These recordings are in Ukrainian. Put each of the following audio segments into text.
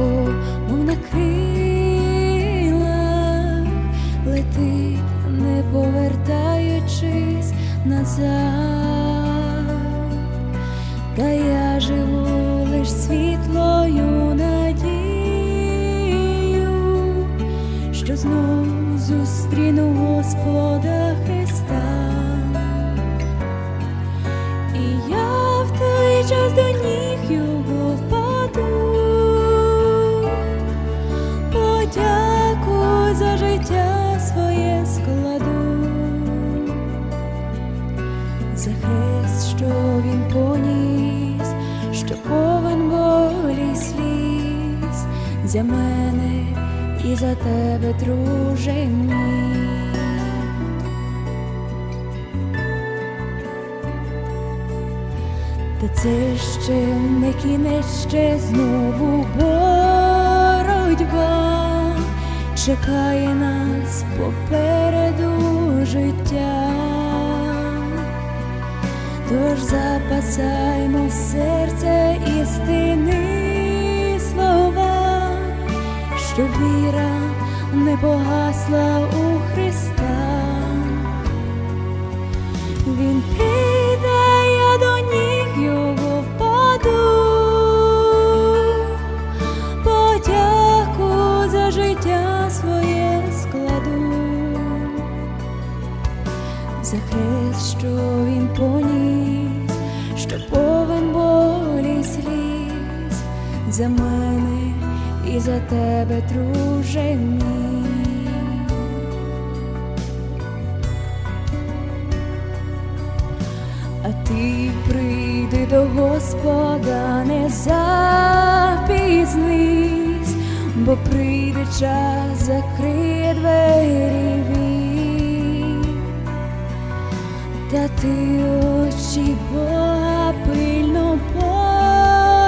швидко, мов на крилах, летить, не повертаючись назад, та я живу лиш світлою надією, що знов зустріну Господа Христа. За життя своє складу, за хрест, що він поніс, що повен болі сліз, за мене і за тебе, друже. Та це ще не кінець, ще знову боротьба чекає нас попереду життя. Тож запасаймо серце істини слова, щоб віра не погасла у Христа. За хрест, що він поніс, що повен болі сліз, за мене і за тебе, друже мій. А ти прийди до Господа, не запізнись, бо прийде час, закриє двері Та ти очі Бога пильно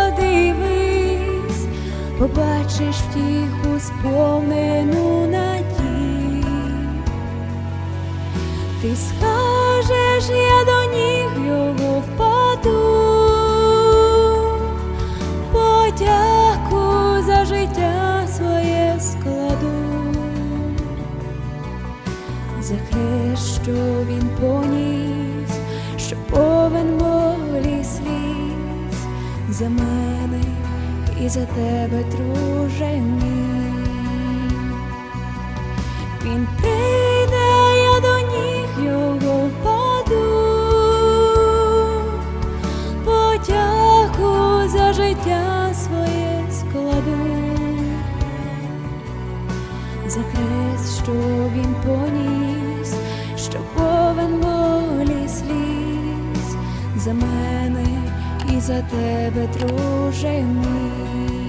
подивись, побачиш втіху сповнену надій. Ти скажеш, я до за мене і за тебе, друже. Він прийде, я до ніг його впаду, подяку за життя своє складу, за хрест, що він поніс, що повен болі сліз, за мене за тебе, друже мій.